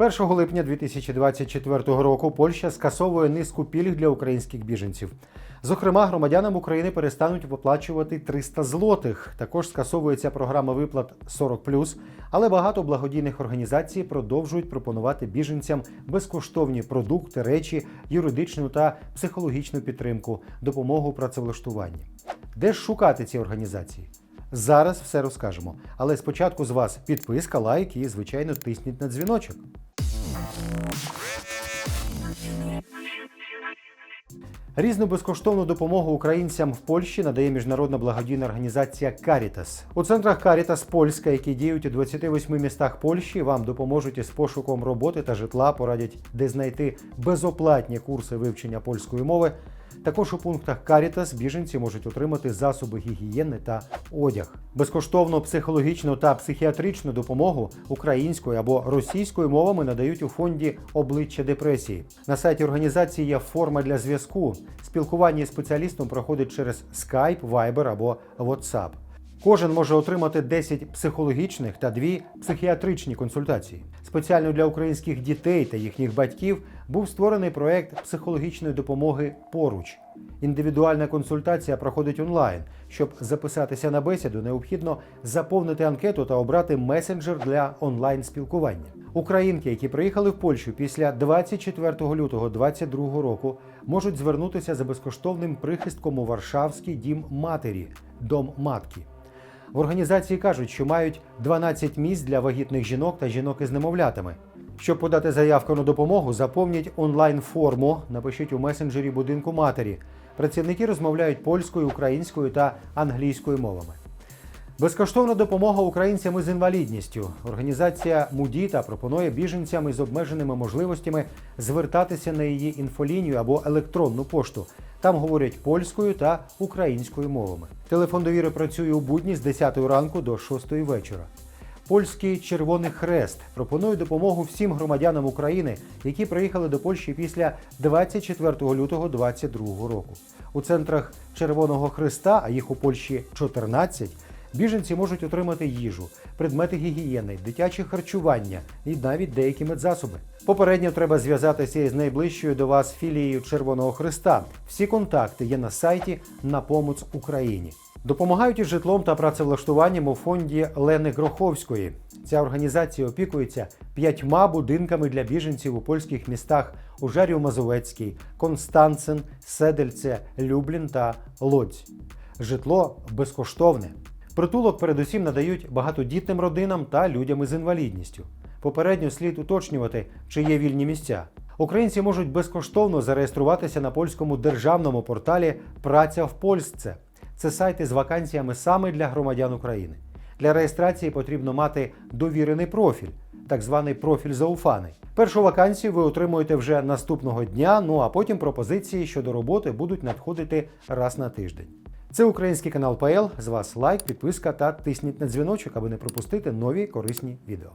1 липня 2024 року Польща скасовує низку пільг для українських біженців. Зокрема, громадянам України перестануть виплачувати 300 злотих. Також скасовується програма виплат 40+, але багато благодійних організацій продовжують пропонувати біженцям безкоштовні продукти, речі, юридичну та психологічну підтримку, допомогу працевлаштуванні. Де ж шукати ці організації? Зараз все розкажемо. Але спочатку з вас підписка, лайк і, звичайно, тисніть на дзвіночок. Різну безкоштовну допомогу українцям в Польщі надає міжнародна благодійна організація Caritas. У центрах Caritas Польська, які діють у 28 містах Польщі, вам допоможуть із пошуком роботи та житла, порадять, де знайти безоплатні курси вивчення польської мови. Також у пунктах Caritas біженці можуть отримати засоби гігієни та одяг. Безкоштовну психологічну та психіатричну допомогу українською або російською мовами надають у фонді обличчя депресії. На сайті організації є форма для зв'язку. Спілкування з спеціалістом проходить через Skype, Viber або WhatsApp. Кожен може отримати 10 психологічних та 2 психіатричні консультації. Спеціально для українських дітей та їхніх батьків був створений проект психологічної допомоги поруч. Індивідуальна консультація проходить онлайн. Щоб записатися на бесіду, необхідно заповнити анкету та обрати месенджер для онлайн спілкування. Українки, які приїхали в Польщу після 24 лютого 2022 року, можуть звернутися за безкоштовним прихистком у Варшавський дім матері дом матки. В організації кажуть, що мають 12 місць для вагітних жінок та жінок із немовлятами. Щоб подати заявку на допомогу, заповніть онлайн-форму, напишіть у месенджері будинку матері. Працівники розмовляють польською, українською та англійською мовами. Безкоштовна допомога українцям із інвалідністю. Організація Мудіта пропонує біженцям із обмеженими можливостями звертатися на її інфолінію або електронну пошту. Там говорять польською та українською мовами. Телефон довіри працює у будні з 10 ранку до 6 вечора. Польський Червоний Хрест пропонує допомогу всім громадянам України, які приїхали до Польщі після 24 лютого 2022 року. У центрах Червоного Хреста, а їх у Польщі 14, біженці можуть отримати їжу, предмети гігієни, дитяче харчування і навіть деякі медзасоби. Попередньо треба зв'язатися із найближчою до вас філією Червоного Хреста. Всі контакти є на сайті на помоць Україні. Допомагають із житлом та працевлаштуванням у фонді Лени Гроховської. Ця організація опікується п'ятьма будинками для біженців у польських містах Ужарів Мазовецький, Констанцин, Седельце, Люблін та Лодзь. Житло безкоштовне. Притулок передусім надають багатодітним родинам та людям із інвалідністю. Попередньо слід уточнювати, чи є вільні місця. Українці можуть безкоштовно зареєструватися на польському державному порталі Праця в Польсце. Це сайти з вакансіями саме для громадян України. Для реєстрації потрібно мати довірений профіль, так званий профіль зауфаний. Першу вакансію ви отримуєте вже наступного дня, ну а потім пропозиції щодо роботи будуть надходити раз на тиждень. Це український канал ПЛ. З вас лайк, підписка та тисніть на дзвіночок, аби не пропустити нові корисні відео.